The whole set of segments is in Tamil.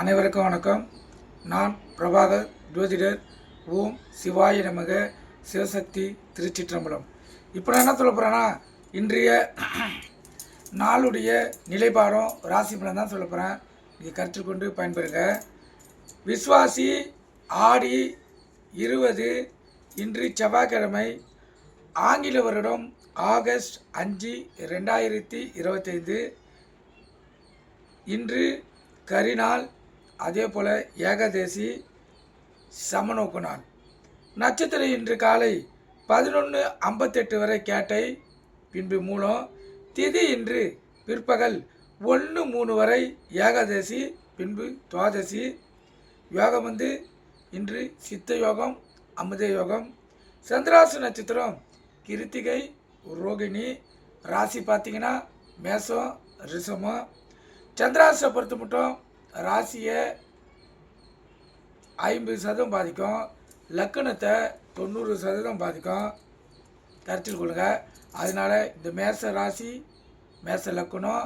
அனைவருக்கும் வணக்கம். நான் பிரபாகர் ஜோதிடர். ஓம் சிவாய நமக. சிவசக்தி திருச்சிற்றம்பலம். இப்போ நான் என்ன சொல்ல போகிறேன்னா இன்றைய நாளுடைய நிலைப்பாடம் ராசி பலன் தான் சொல்ல போகிறேன் நீங்கள் கருத்தில் கொண்டு பயன்பெறுங்க. விஸ்வாசி ஆடி இருபது இன்று செவ்வாய்க்கிழமை ஆங்கில வருடம் ஆகஸ்ட் அஞ்சு ரெண்டாயிரத்தி இருபத்தைந்து. இன்று கரிநாள் அதே போல் ஏகாதேசி சமநோக்கு நாள். நட்சத்திரம் இன்று காலை பதினொன்று ஐம்பத்தெட்டு வரை கேட்டை பின்பு மூலம் திதி இன்று பிற்பகல் ஒன்று மூணு வரை ஏகாதசி பின்பு துவாதசி. யோகம் வந்து இன்று சித்த யோகம் அமுத யோகம் சந்திராசு நட்சத்திரம் கிருத்திகை ரோகிணி ராசி பார்த்தீங்கன்னா மேசம் ரிஷமம் சந்திராசை பொறுத்து மட்டும் ராசியை ஐம்பது சதவீதம் பாதிக்கும். லக்கணத்தை தொண்ணூறு சதவீதம் பாதிக்கும். கருத்தில் கொள்ளுங்க அதனால் இந்த மேச ராசி மேச லக்கணம்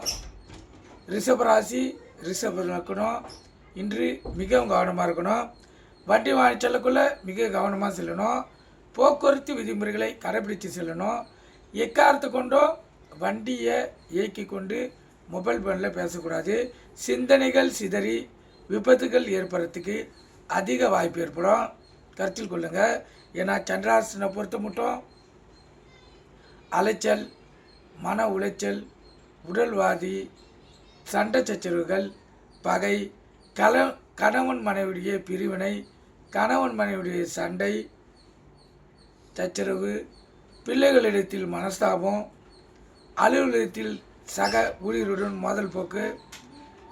ரிஷப ராசி ரிஷப லக்கணம் இன்று மிகவும் கவனமாக இருக்கணும். வண்டி வாங்கி செல்லக்குள்ளே மிக கவனமாக செல்லணும். போக்குவரத்து விதிமுறைகளை கடைபிடித்து செல்லணும். எக்காரத்தை கொண்டும் வண்டியை இயக்கி கொண்டு மொபைல் ஃபோனில் பேசக்கூடாது. சிந்தனைகள் சிதறி விபத்துகள் ஏற்படுறதுக்கு அதிக வாய்ப்பு ஏற்படும். கருத்தில் கொள்ளுங்கள் ஏன்னா சந்திராசனை பொறுத்த மட்டும் அலைச்சல் மன உளைச்சல் உடல்வாதி சண்டை சச்சரவுகள் பகை கல கணவன் மனைவியுடைய பிரிவினை கணவன் மனைவியுடைய சண்டை சச்சரவு பிள்ளைகளிடத்தில் மனஸ்தாபம் அலுவலகத்தில் சக ஊழியருடன் மோதல் போக்கு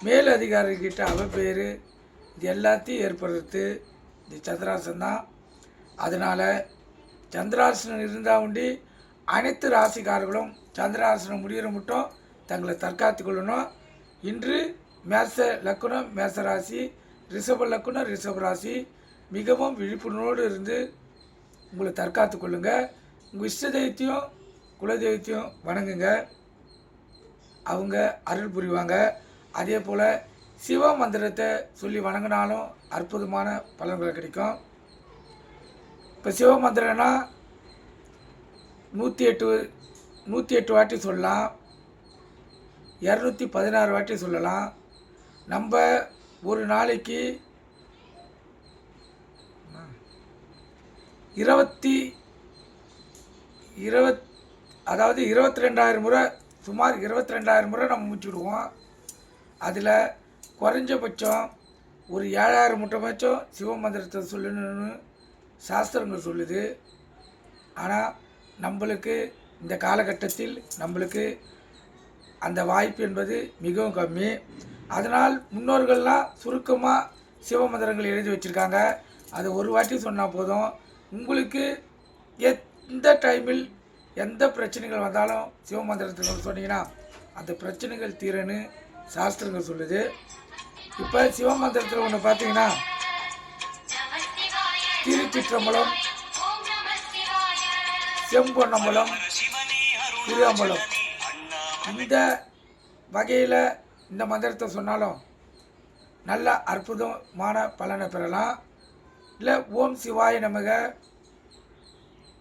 மேல் அதிகாரிகிட்ட அவப்பேர் இது எல்லாத்தையும் ஏற்படுறது இந்த சந்திராசன் தான் அதனால் சந்திராசனம் இருந்தால் உண்டி அனைத்து ராசிக்காரர்களும் சந்திராசனம் முடிகிற மட்டும் தங்களை தற்காத்து கொள்ளணும். இன்று மேச லக்குனம் மேச ராசி ரிஷப லக்குனம் ரிஷப ராசி மிகவும் விழிப்புணர்வோடு இருந்து உங்களை தற்காத்து கொள்ளுங்கள் உங்கள் இஷ்ட தெய்வத்தையும் குலதெய்வத்தையும் வணங்குங்க. அவங்க அருள் புரிவாங்க. அதே போல் சிவ மந்திரத்தை சொல்லி வணங்கினாலும் அற்புதமான பலன்கள் கிடைக்கும். இப்போ சிவ மந்திரம்னா நூற்றி எட்டு நூற்றி எட்டு வாட்டி சொல்லலாம். இரநூத்தி பதினாறு வாட்டி சொல்லலாம். நம்ம ஒரு நாளைக்கு இருபத்தி இருபத் அதாவது இருபத்தி ரெண்டாயிரம் முறை சுமார் இருபத்தி ரெண்டாயிரம் முறை நம்ம முடிச்சுடுவோம் அதில் குறைஞ்சபட்சம் ஒரு ஏழாயிரம் முட்டமாச்சும் சிவ மந்திரத்தை சொல்லணும்னு சாஸ்திரங்கள் சொல்லுது. ஆனால் நம்மளுக்கு இந்த காலகட்டத்தில் நம்மளுக்கு அந்த வாய்ப்பு என்பது மிகவும் கம்மி. அதனால் முன்னோர்கள்லாம் சுருக்கமாக சிவமந்திரங்கள் எழுதி வச்சுருக்காங்க. அது ஒரு வாட்டி சொன்னால் போதும். உங்களுக்கு எந்த டைமில் எந்த பிரச்சனைகள் வந்தாலும் சிவமந்திரத்தில் சொன்னீங்கன்னா அந்த பிரச்சனைகள் தீரன்னு சாஸ்திரங்கள் சொல்லுது. இப்போ சிவமந்திரத்தில் ஒன்று பார்த்தீங்கன்னா திருச்சிற்றம்பலம் செம்பொன்னம்பலம் திருவம்பலம் இந்த வகையில் இந்த மந்திரத்தை சொன்னாலும் நல்ல அற்புதமான பலனை பெறலாம். இல்லை ஓம் சிவாய நமக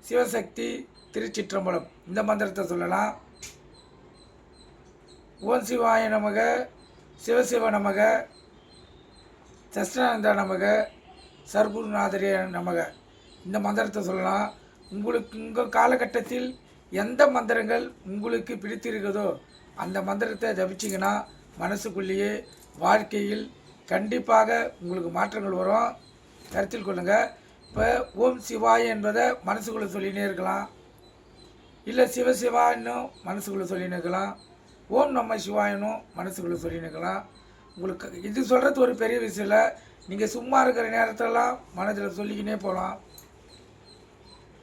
சிவசக்தி திருச்சிற்றம்பலம். இந்த மந்திரத்தை சொல்லலாம். ஓம் சிவாய நமக சிவசிவ நமக சஷ்டானந்த நமக சர்க்குருநாதரிய நமக. இந்த மந்திரத்தை சொல்லலாம். உங்களுக்கு உங்கள் காலகட்டத்தில் எந்த மந்திரங்கள் உங்களுக்கு பிடித்திருக்குதோ அந்த மந்திரத்தை ஜபிச்சிங்கன்னா மனசுக்குள்ளேயே வாழ்க்கையில் கண்டிப்பாக உங்களுக்கு மாற்றங்கள் வரும். கருத்தில் கொள்ளுங்கள் இப்போ ஓம் சிவாய என்பதை மனசுக்குள்ளே சொல்லினே இருக்கலாம். இல்லை சிவசிவான்னும் மனசுக்குள்ளே சொல்லினுக்கலாம். ஓம் நம்ம சிவாயினும் மனசுக்குள்ளே சொல்லினுக்கலாம். உங்களுக்கு இது சொல்கிறது ஒரு பெரிய விஷயம் இல்லை. நீங்கள் சும்மா இருக்கிற நேரத்திலலாம் மனதில் சொல்லிக்கினே போகலாம்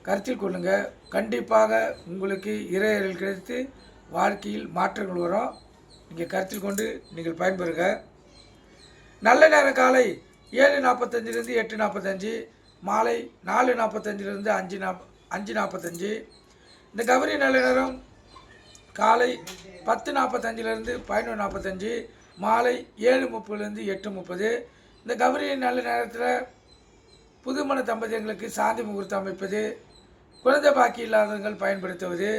கருத்தில் கொள்ளுங்கள் கண்டிப்பாக உங்களுக்கு இறையர்கள் கிடைத்து வாழ்க்கையில் மாற்றங்கள் வரும். நீங்கள் கருத்தில் கொண்டு நீங்கள் பயன்பெறுங்க. நல்ல நேரம் காலை ஏழு நாற்பத்தஞ்சிலேருந்து எட்டு நாற்பத்தஞ்சு மாலை நாலு நாற்பத்தஞ்சிலேருந்து அஞ்சு நாப் அஞ்சு நாற்பத்தஞ்சு இந்த கபரி நல்ல நேரம் காலை பத்து நாற்பத்தஞ்சிலேருந்து பதினொன்று நாற்பத்தஞ்சு மாலை ஏழு முப்பதுலேருந்து எட்டு முப்பது. இந்த கபரி நல்ல நேரத்தில் புதுமண தம்பதியங்களுக்கு சாந்தி முகூர்த்தம் அமைப்பது குழந்தை பாக்கி இல்லாதவர்கள் பயன்படுத்துவது.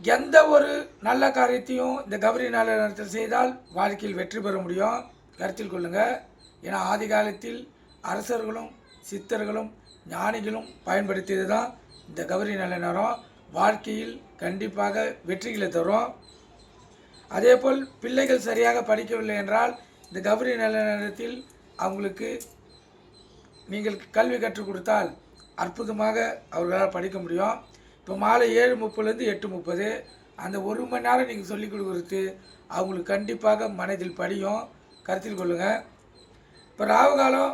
எந்த ஒரு நல்ல காரியத்தையும் இந்த கௌரி நல்ல நேரத்தில் செய்தால் வாழ்க்கையில் வெற்றி பெற முடியும். கருத்தில் கொள்ளுங்கள் ஏன்னா ஆதி காலத்தில் அரசர்களும் சித்தர்களும் ஞானிகளும் பயன்படுத்தியது தான் இந்த கௌரி நல்ல நேரம். வாழ்க்கையில் கண்டிப்பாக வெற்றிகளை தரும். அதேபோல் பிள்ளைகள் சரியாக படிக்கவில்லை என்றால் இந்த கௌரி நல்ல நேரத்தில் அவங்களுக்கு நீங்கள் கல்வி கற்றுக் கொடுத்தால் அற்புதமாக அவர்களால் படிக்க முடியும். இப்போ மாலை ஏழு முப்பதுலேருந்து எட்டு முப்பது. அந்த ஒரு மணி நேரம் நீங்கள் சொல்லிக் கொடுக்குறது அவங்களுக்கு கண்டிப்பாக மனதில் படியும். கருத்தில் கொள்ளுங்கள் இப்போ ராவு காலம்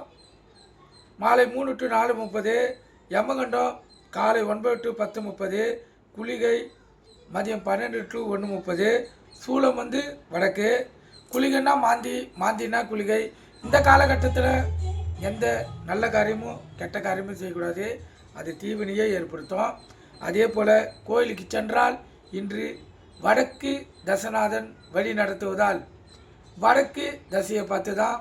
மாலை மூணு டு நாலு முப்பது யமகண்டம் காலை ஒன்பது டு பத்து முப்பது குளிகை மதியம் பன்னெண்டு டு ஒன்று முப்பது சூளம் வந்து வடக்கு குளிகைன்னா மாந்தி மாந்தினா குளிகை. இந்த காலகட்டத்தில் எந்த நல்ல காரியமும் கெட்ட காரியமும் செய்யக்கூடாது. அது தீவினையே ஏற்படுத்தும். அதே போல் கோயிலுக்கு சென்றால் இன்று வடக்கு தசநாதன் வழி நடத்துவதால் வடக்கு தசையை பார்த்து தான்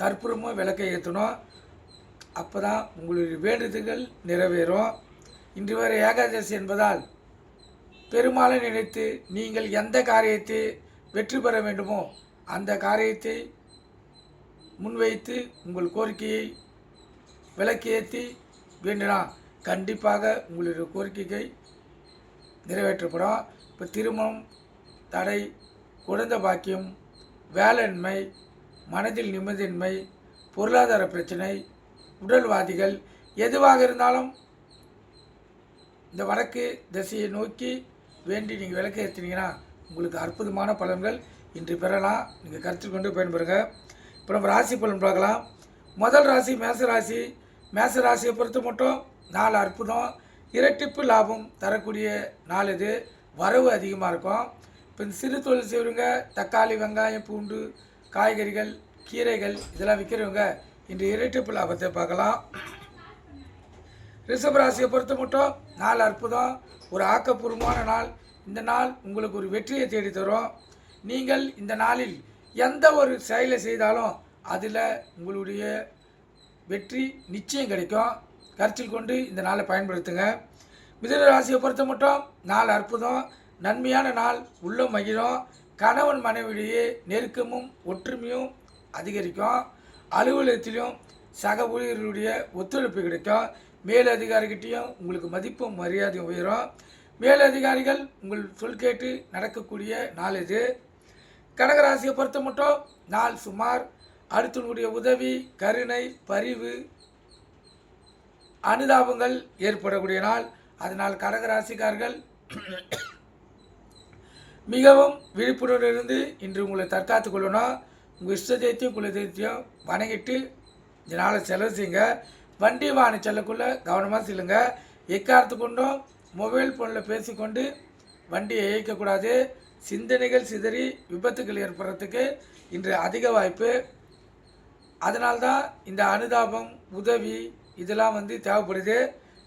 கற்பூரமும் விளக்கை ஏற்றணும் அப்போ தான் உங்களுடைய வேண்டுதல்கள் நிறைவேறும். இன்று வரை ஏகாதசி என்பதால் பெருமாளை நினைத்து நீங்கள் எந்த காரியத்தை வெற்றி பெற வேண்டுமோ அந்த காரியத்தை முன்வைத்து உங்கள் கோரிக்கையை விளக்கேற்றி வேண்டினா கண்டிப்பாக உங்களுடைய கோரிக்கைகள் நிறைவேற்றப்படும். இப்போ திருமணம் தடை குழந்தை பாக்கியம் வேலையின்மை மனதில் நிம்மதியின்மை பொருளாதார பிரச்சனை உடல்வாதிகள் எதுவாக இருந்தாலும் இந்த வடக்கு திசையை நோக்கி வேண்டி நீங்கள் விளக்கு ஏற்றினீங்கன்னா உங்களுக்கு அற்புதமான பலன்கள் இன்று பெறலாம். நீங்கள் கருத்தில் கொண்டு பயன்பெறுங்க. இப்போ நம்ம ராசி பலன் பார்க்கலாம். முதல் ராசி மேச ராசி. மேச ராசியை பொறுத்த மட்டும் நாலு அற்புதம் இரட்டிப்பு லாபம் தரக்கூடிய நாள் இது. வரவு அதிகமாக இருக்கும். இப்போ இந்த சிறு தொழில் செய்வங்க தக்காளி வெங்காயம் பூண்டு காய்கறிகள் கீரைகள் இதெல்லாம் விற்கிறவங்க இன்று இரட்டிப்பு லாபத்தை பார்க்கலாம். ரிஷப ராசியை பொறுத்த மட்டும் நாள் அற்புதம் ஒரு ஆக்கப்பூர்வமான நாள். இந்த நாள் உங்களுக்கு ஒரு வெற்றியை தேடி தரும் நீங்கள் இந்த நாளில் எந்த ஒரு செயலை செய்தாலும் அதில் உங்களுடைய வெற்றி நிச்சயம் கிடைக்கும். கருத்தில் கொண்டு இந்த நாளை பயன்படுத்துங்க. மிதுன ராசியை பொறுத்த மட்டும் நாள் அற்புதம் நன்மையான நாள் உள்ள மகிழும். கணவன் மனைவியிடையே நெருக்கமும் ஒற்றுமையும் அதிகரிக்கும். அலுவலகத்திலும் சக ஊழியர்களுடைய ஒத்துழைப்பு கிடைக்கும். மேலதிகாரிகிட்டையும் உங்களுக்கு மதிப்பும் மரியாதையும் உயரும். மேலதிகாரிகள் உங்கள் சொல் கேட்டு நடக்கக்கூடிய நாள் இது. கடகராசியை பொறுத்த மட்டும் நாள் சுமார் அடுத்தவனுடைய உதவி கருணை பரிவு அனுதாபங்கள் ஏற்படக்கூடிய நாள். அதனால் கடகராசிக்காரர்கள் மிகவும் விழிப்புணர்வு இருந்து இன்று உங்களை தற்காத்து கொள்ளணும். உங்கள் இஷ்ட தெய்வத்தையும் குல தெய்வத்தையும் வணங்கிட்டு இந்த நாளை செலவு செய்யுங்க. வண்டி வாகனம் செல்லக்குள்ளே கவனமாக செல்லுங்க. எக்காரத்து கொண்டும் மொபைல் ஃபோனில் பேசிக்கொண்டு வண்டியை இயக்கக்கூடாது சிந்தனைகள் சிதறி விபத்துகள் ஏற்படுறதுக்கு இன்று அதிக வாய்ப்பு. அதனால்தான் இந்த அனுதாபம் உதவி இதெல்லாம் வந்து தேவைப்படுது.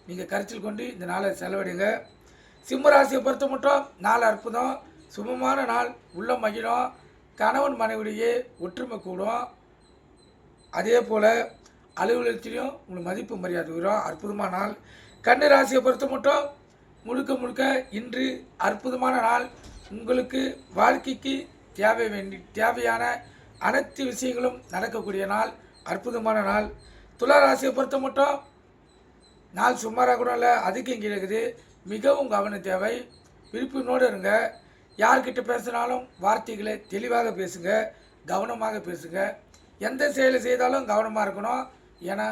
நீங்கள் கருத்தில் கொண்டு இந்த நாளை செலவிடுங்க சிம்மராசியை பொறுத்த மட்டும் நாள் அற்புதம். சுபமான நாள். உள்ள மகிழும். கணவன் மனைவிடையே ஒற்றுமை கூடும். அதே போல் அலுவலகத்திலையும் உங்களுக்கு மதிப்பு மரியாதை வரும் அற்புதமான நாள். கன்னி ராசியை பொறுத்த மட்டும் முழுக்க முழுக்க இன்று அற்புதமான நாள். உங்களுக்கு வாழ்க்கைக்கு தேவை வேண்டி தேவையான அனைத்து விஷயங்களும் நடக்கக்கூடிய நாள். அற்புதமான நாள். துலா ராசியை பொறுத்த மட்டும் நாள் சுமாராக கூட இல்லை அதுக்கும் இங்கே இருக்குது. மிகவும் கவனம் தேவை. விருப்பினோடு இருங்க. யார்கிட்ட பேசினாலும் வார்த்தைகளை தெளிவாக பேசுங்க கவனமாக பேசுங்க. எந்த செயலை செய்தாலும் கவனமாக இருக்கணும். ஏன்னா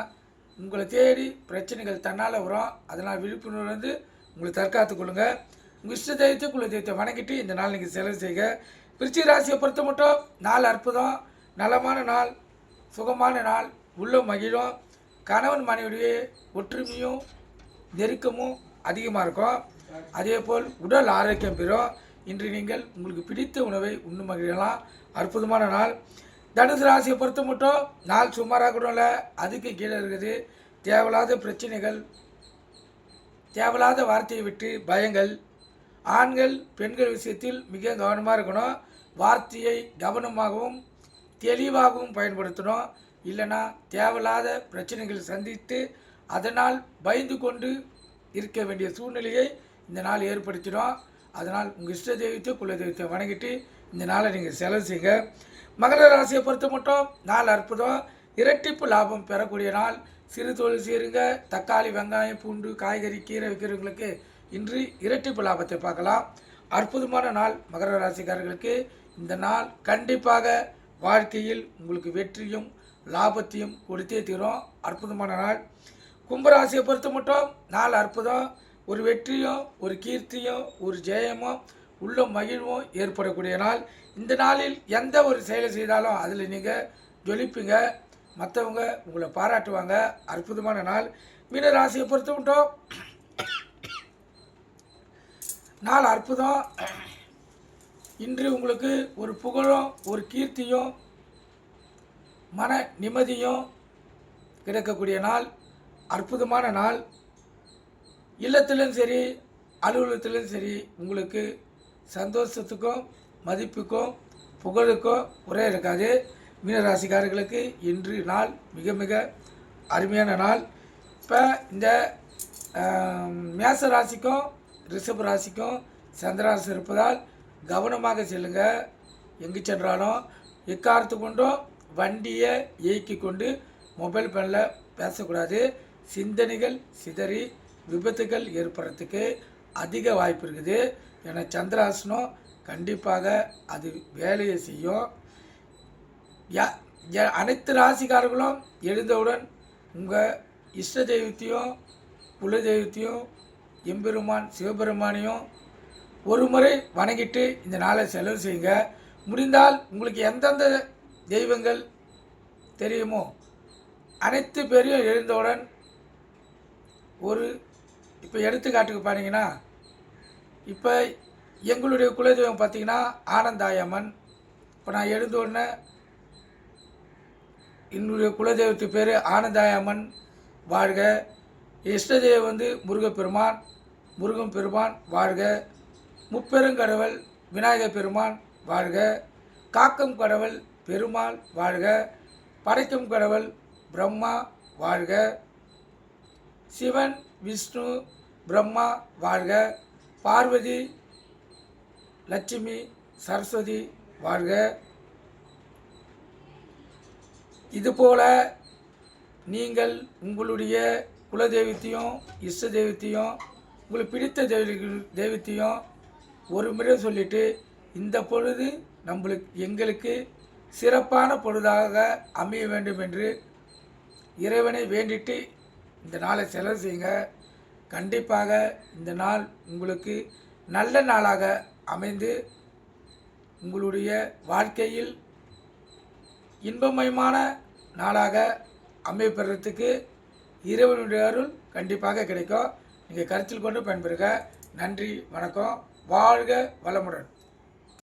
உங்களை தேடி பிரச்சனைகள் தன்னால் வரும். அதனால் விழிப்புணர்வு வந்து உங்களை தற்காத்து கொள்ளுங்க. உங்கள் இஷ்ட தெய்வத்தை குல தெய்வத்தை வணங்கிட்டு இந்த நாள் நீங்கள் செலவு செய்யுங்க பிரிச்சி ராசியை பொறுத்த மட்டும் நாள் அற்புதம். நலமான நாள் சுகமான நாள் உள்ள மகிழும். கணவன் மனைவியுடைய ஒற்றுமையும் நெருக்கமும் அதிகமாக இருக்கும். அதே போல் உடல் ஆரோக்கியம் பெறும். இன்று நீங்கள் உங்களுக்கு பிடித்த உணவை உண்ணும் மகிழலாம் அற்புதமான நாள். தனுசு ராசியை பொறுத்த மட்டும் நாள் சுமாராக கூட இல்லை அதுக்கு கீழே இருக்குது தேவையில்லாத பிரச்சனைகள் தேவையில்லாத வார்த்தையை விட்டு பயங்கள். ஆண்கள் பெண்கள் விஷயத்தில் மிக கவனமாக இருக்கணும். வார்த்தையை கவனமாகவும் தெளிவாகவும் பயன்படுத்தணும். இல்லைன்னா தேவையில்லாத பிரச்சனைகள் சந்தித்து அதனால் பயந்து கொண்டு இருக்க வேண்டிய சூழ்நிலையை இந்த நாள் ஏற்படுத்திடும். அதனால் உங்கள் இஷ்ட தெய்வத்தை குல தெய்வத்தை வணங்கிட்டு இந்த நாளை நீங்கள் செலவு செய்யுங்க மகர ராசியை பொறுத்த மட்டும் நாள் அற்புதம். இரட்டிப்பு லாபம் பெறக்கூடிய நாள். சிறு தொழில் செய்யுங்க தக்காளி வெங்காயம் பூண்டு காய்கறி கீரை விற்கிறவங்களுக்கு இன்று இரட்டிப்பு லாபத்தை பார்க்கலாம். அற்புதமான நாள் மகர ராசிக்காரர்களுக்கு. இந்த நாள் கண்டிப்பாக வாழ்க்கையில் உங்களுக்கு வெற்றியும் லாபத்தையும் கொடுத்தே தீரும். அற்புதமான நாள். கும்பராசியை பொறுத்த மட்டும் நாள் அற்புதம். ஒரு வெற்றியோ ஒரு கீர்த்தியோ ஒரு ஜெயமும் உள்ள மகிழ்வும் ஏற்படக்கூடிய நாள். இந்த நாளில் எந்த ஒரு செயலை செய்தாலும் அதில் நீங்கள் ஜொலிப்பீங்க. மற்றவங்க உங்களை பாராட்டுவாங்க. அற்புதமான நாள். மீன ராசியை பொறுத்த மட்டும் நாள் அற்புதம். இன்று உங்களுக்கு ஒரு புகழும் ஒரு கீர்த்தியும் மன நிம்மதியும் கிடைக்கக்கூடிய நாள். அற்புதமான நாள். இல்லத்திலும் சரி அலுவலகத்திலும் சரி உங்களுக்கு சந்தோஷத்துக்கும் மதிப்புக்கும் புகழுக்கும் குறை இருக்காது. மீனராசிக்காரர்களுக்கு இன்று நாள் மிக மிக அருமையான நாள். இப்போ இந்த மேச ராசிக்கும் ரிஷப ராசிக்கும் சந்திராசி இருப்பதால் கவனமாக செல்லுங்க. எங்கு சென்றாலும் எக்காரத்து கொண்டும் வண்டியை இயக்கி கொண்டு மொபைல் ஃபோனில் பேசக்கூடாது. சிந்தனைகள் சிதறி விபத்துகள் ஏற்படுறதுக்கு அதிக வாய்ப்பு இருக்குது. ஏன்னா சந்திராசனம் கண்டிப்பாக அது வேலையை செய்யும். யா- அனைத்து ராசிக்காரர்களும் எழுந்தவுடன் உங்கள் இஷ்ட தெய்வத்தையும் குல தெய்வத்தையும் எம்பெருமான் சிவபெருமானையும் ஒரு முறை வணங்கிட்டு இந்த நாளை செலவு செய்யுங்க. முடிந்தால் உங்களுக்கு எந்தெந்த தெய்வங்கள் தெரியுமோ அனைத்து பேரையும் எழுந்தவுடன் ஒரு இப்போ எடுத்துக்காட்டுக்கு பார்த்தீங்கன்னா இப்போ எங்களுடைய குலதெய்வம் பார்த்திங்கன்னா ஆனந்தாயம்மன். இப்போ நான் எழுந்த உடனே என்னுடைய குலதெய்வத்து பேர் ஆனந்தாயம்மன் வாழ்க. இஷ்ட தெய்வம் வந்து முருகப்பெருமான் முருகன் பெருமான் வாழ்க. முப்பெருங்கடவுள் விநாயகர் பெருமான் வாழ்க. காக்கம் கடவுள் பெருமாள் வாழ்க. படைக்கும் கடவுள் பிரம்மா வாழ்க. சிவன் விஷ்ணு பிரம்மா வாழ்க. பார்வதி லட்சுமி சரஸ்வதி வாழ்க. இதுபோல் நீங்கள் உங்களுடைய குலதெய்வத்தையும் இஷ்ட தெய்வத்தையும் உங்களுக்கு பிடித்த தெய்வ தெய்வத்தையும் ஒரு முறை சொல்லிவிட்டு இந்த பொழுது நம்மளுக்கு எங்களுக்கு சிறப்பான பொழுதாக அமைய வேண்டும் என்று இறைவனை வேண்டிட்டு இந்த நாளை செலவு செய்யுங்க. கண்டிப்பாக இந்த நாள் உங்களுக்கு நல்ல நாளாக அமைந்து உங்களுடைய வாழ்க்கையில் இன்பமயமான நாளாக அமைப்பெறத்துக்கு இறைவனுடைய அருள் கண்டிப்பாக கிடைக்கும். நீங்கள் கருத்தில் கொண்டு பயன்பெறுக. நன்றி வணக்கம். வாழ்க வளமுடன்.